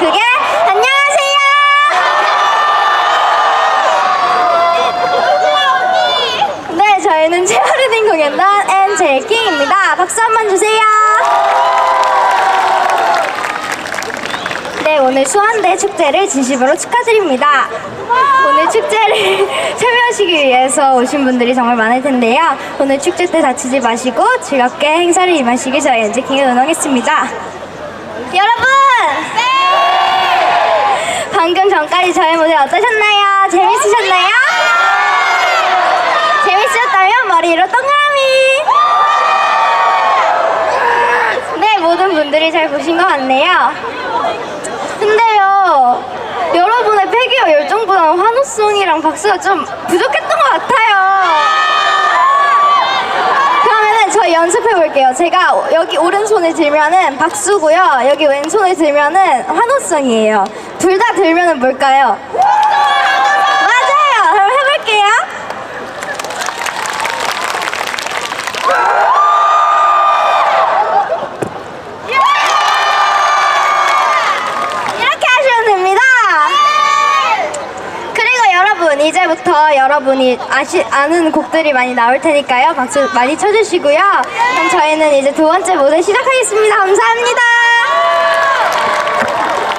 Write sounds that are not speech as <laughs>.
그게 안녕하세요. 네, 저희는 체어리딩 공연단 엔젤킹입니다. 박수 한 번 주세요. 네, 오늘 수원대 축제를 진심으로 축하드립니다. 오늘 축제를 <laughs> 참여하시기 위해서 오신 분들이 정말 많을 텐데요. 오늘 축제 때 다치지 마시고 즐겁게 행사를 임하시길 저희 엔젤킹을 응원하겠습니다. 여러분! 방금 전까지 저의 무대 어떠셨나요? 재밌으셨나요? 재밌으셨다면 머리 위로 동그라미! 네, 모든 분들이 잘 보신 것 같네요. 근데요, 여러분의 패기와 열정보다는 환호성이랑 박수가 좀 부족했던 것 같아요. 그러면은 저희 연습해 볼게요. 제가 여기 오른손을 들면은 박수고요. 여기 왼손을 들면은 환호성이에요. 둘 다 들면은 뭘까요? 맞아요. 그럼 해볼게요. 이렇게 하시면 됩니다. 그리고 여러분 이제부터 여러분이 아시 아는 곡들이 많이 나올 테니까요. 박수 많이 쳐주시고요. 그럼 저희는 이제 두 번째 무대 시작하겠습니다. 감사합니다.